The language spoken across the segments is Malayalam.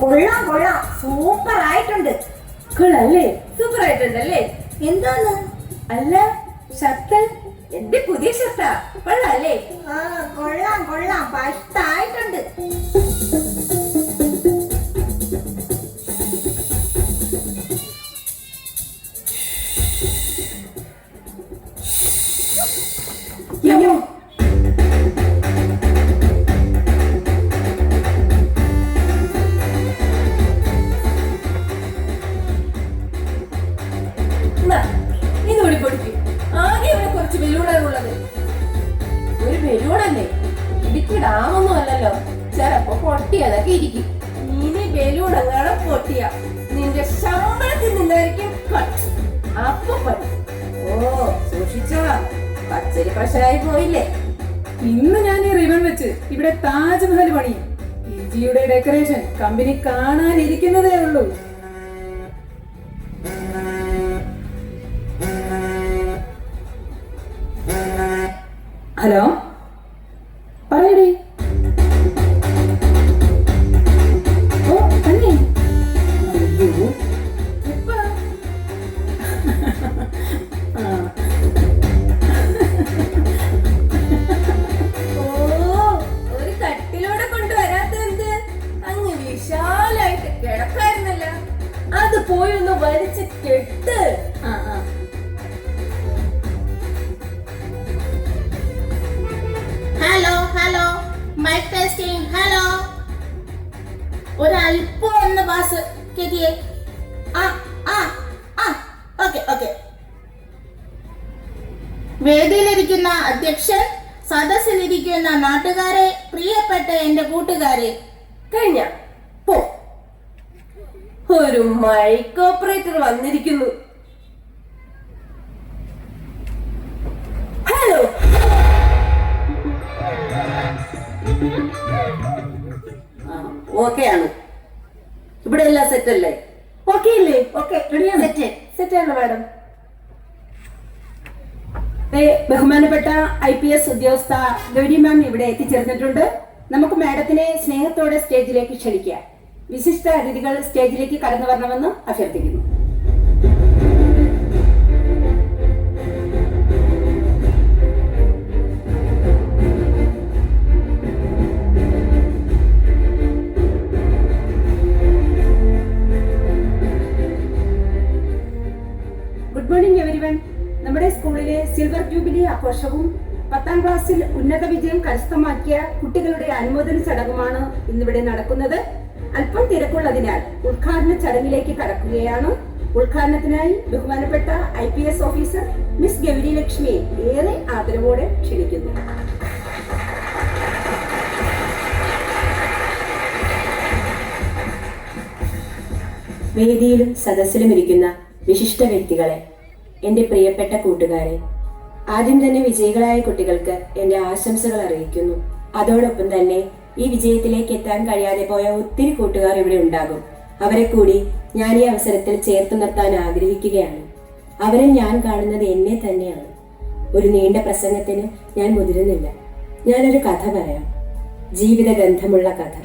കൊള്ളാം കൊള്ളാം. സൂപ്പർ ആയിട്ടുണ്ട്. കൊള്ളല്ലേ സൂപ്പർ ആയിട്ടുണ്ടല്ലേ? എന്താന്ന് അല്ല ഷർട്ട്? എന്റെ പുതിയ ഷർട്ടാ. കൊള്ളാല്ലേ ആ കൊള്ളാം കൊള്ളാം. പഷ്ടായിട്ടുണ്ട് ഡാമൊന്നും അല്ലല്ലോ. ചിലപ്പോ പൊട്ടിയതൊക്കെ ഇരിക്കും. ഇനി ബലൂൺ എങ്ങാനും പൊട്ടിയ. നിന്റെ ശമ്പളത്തിൽ നിന്നായിരിക്കും കട്ട് അപ്പൊ ഓ സൂക്ഷിച്ചോ. പച്ചരി പശയായി പോയില്ലേ? ഇന്ന് ഞാൻ ഈ റിബൺ വെച്ച് ഇവിടെ താജ്മഹൽ പണിയും. ജിയുടെ ഡെക്കറേഷൻ കമ്പനി കാണാനിരിക്കുന്നതേ ഉള്ളൂ. ഹലോ? കെതിയെ. ആ ആ ആ. Okay okay. അധ്യക്ഷൻ സദസ്സിലിരിക്കുന്ന നാട്ടുകാരെ പ്രിയപ്പെട്ട എന്റെ കൂട്ടുകാരെ കഴിഞ്ഞ. പോ. ഒരു മൈക്ക് ഓപ്പറേറ്റർ വന്നിരിക്കുന്നു. ഹലോ. ഓക്കെ ആണ് ഇവിടെ എല്ലാം സെറ്റ് അല്ലേ? ഓക്കെ അല്ലേ? ഓക്കെ സെറ്റ് സെറ്റ് ആണ് മാഡം ബഹുമാനപ്പെട്ട ഐ പി എസ് ഉദ്യോഗസ്ഥ ഗൗരി മാം ഇവിടെ എത്തിച്ചേർന്നിട്ടുണ്ട്. നമുക്ക് മാഡത്തിനെ സ്നേഹത്തോടെ സ്റ്റേജിലേക്ക് ക്ഷണിക്കാം. വിശിഷ്ട അതിഥികൾ സ്റ്റേജിലേക്ക് കടന്നു വരണമെന്ന് അഭ്യർത്ഥിക്കുന്നു. ജൂബിലി ആഘോഷവും പത്താം ക്ലാസ്സിൽ ഉന്നത വിജയം കരസ്ഥമാക്കിയ കുട്ടികളുടെ അനുമോദന ചടങ്ങുമാണ് ഇന്നിവിടെ നടക്കുന്നത്. അല്പം തിരക്കുള്ളതിനാൽ ഉദ്ഘാടന ചടങ്ങിലേക്ക് കടക്കുകയാണ്. ഉദ്ഘാടനത്തിനായി ബഹുമാനപ്പെട്ട I P S officer miss Gauri ലക്ഷ്മിയെ ഏറെ ആദരവോടെ ക്ഷണിക്കുന്നു. വേദിയിലും സദസ്സിലും ഇരിക്കുന്ന വിശിഷ്ട വ്യക്തികളെ എന്റെ പ്രിയപ്പെട്ട കൂട്ടുകാരെ ആദ്യം തന്നെ വിജയികളായ കുട്ടികൾക്ക് എന്റെ ആശംസകൾ അറിയിക്കുന്നു. അതോടൊപ്പം തന്നെ ഈ വിജയത്തിലേക്ക് എത്താൻ കഴിയാതെ പോയ ഒത്തിരി കൂട്ടുകാർ ഇവിടെ ഉണ്ടാകും. അവരെ കൂടി ഞാൻ ഈ അവസരത്തിൽ ചേർത്ത് നിർത്താൻ ആഗ്രഹിക്കുകയാണ്. അവരെ ഞാൻ കാണുന്നത് എന്നെ തന്നെയാണ്. ഒരു നീണ്ട പ്രസംഗത്തിന് ഞാൻ മുതിരുന്നില്ല. ഞാനൊരു കഥ പറയാം. ജീവിത ഗന്ധമുള്ള കഥ.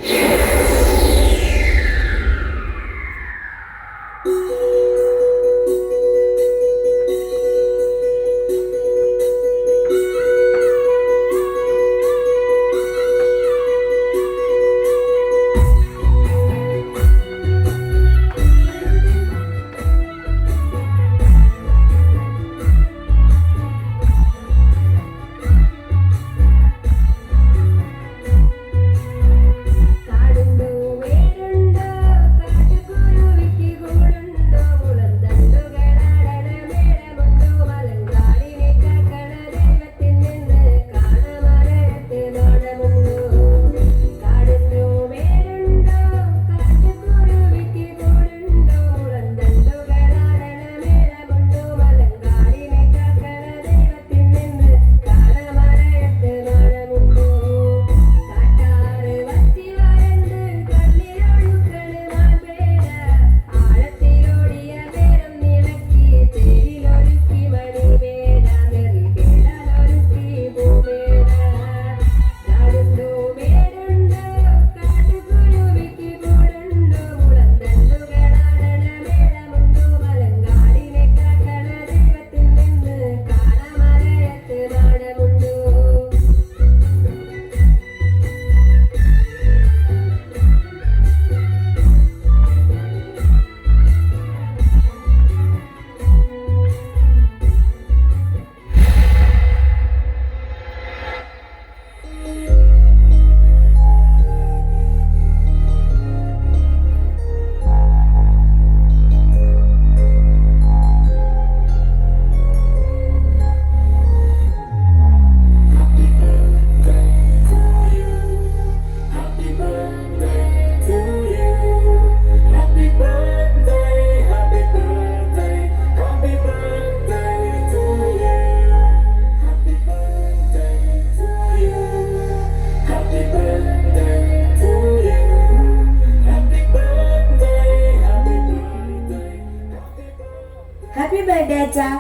അച്ഛാ.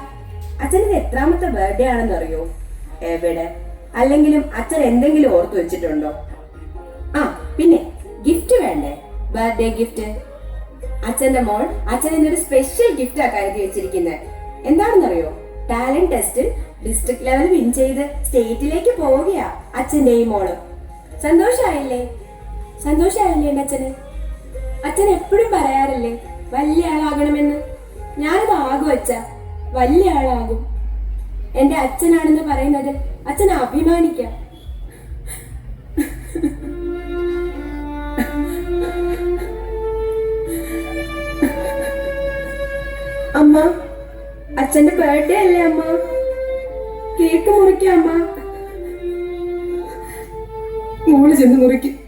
അച്ഛന്റെ എത്രാമത്തെ ബർത്ത്ഡേ ആണെന്ന് അറിയോ എവിടെ? അല്ലെങ്കിലും അച്ഛൻ എന്തെങ്കിലും ഓർത്തു വെച്ചിട്ടുണ്ടോ? ആ പിന്നെ ഗിഫ്റ്റ് വേണ്ടേ? ബർത്ത്ഡേ ഗിഫ്റ്റ് അച്ഛന്റെ മോൾ അച്ഛൻ ഒരു സ്പെഷ്യൽ ഗിഫ്റ്റ് ഗിഫ്റ്റാ കരുതി വെച്ചിരിക്കുന്നത് എന്താണെന്നറിയോ? ടാലന്റ് ടെസ്റ്റിൽ ഡിസ്ട്രിക്ട് ലെവൽ വിൻ ചെയ്ത് സ്റ്റേറ്റിലേക്ക് പോവുകയാ അച്ഛന്റെ ഈ മോൾ. സന്തോഷായില്ലേ? സന്തോഷായില്ലേ എന്റെ അച്ഛന്? അച്ഛൻ എപ്പോഴും പറയാറില്ലേ വലിയ ആളാകണമെന്ന്. ഞാനത് ആകും അച്ഛ വലിയ ആളാകും. എന്റെ അച്ഛനാണെന്ന് പറയുന്നത് അച്ഛൻ അഭിമാനിക്കാം. അമ്മ അച്ഛന്റെ ബർത്ത്ഡേ അല്ലേ അമ്മ? കേക്ക് മുറിക്കാം അമ്മ. മോൾ ചെന്ന് മുറിക്കും.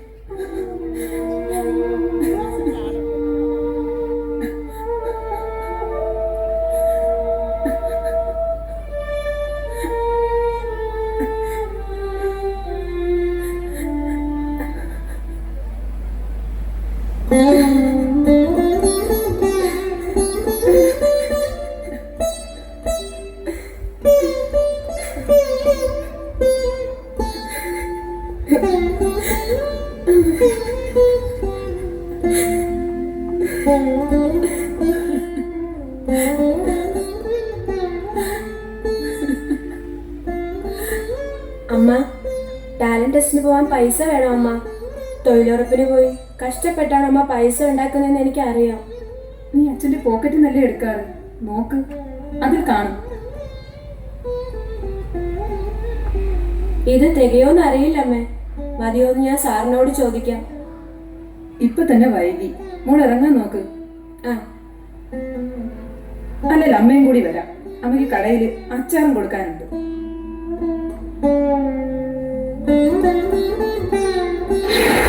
അമ്മ ടാലന്റ് ടെസ്റ്റിന് പോവാൻ പൈസ വേണം അമ്മ? തൊഴിലുറപ്പിന് പോയി. കഷ്ടപ്പെട്ടാണ് അമ്മ പൈസ ഉണ്ടാക്കുന്നതെന്ന് എനിക്കറിയാം. നീ അച്ഛന്റെ പോക്കറ്റിൽ നല്ല എടുക്കാറ്? നോക്ക് അതിൽ കാണും. ഇത് തികയോന്ന് അറിയില്ല അമ്മേ. മതിയോന്ന് ഞാൻ സാറിനോട് ചോദിക്കാം. ഇപ്പൊ തന്നെ വൈകി. മോൾ ഇറങ്ങാൻ നോക്ക്. ആ. അല്ലല്ല അമ്മയും കൂടി വരാം. അമ്മയ്ക്ക് കടയിൽ അച്ചാറും കൊടുക്കാനുണ്ട്.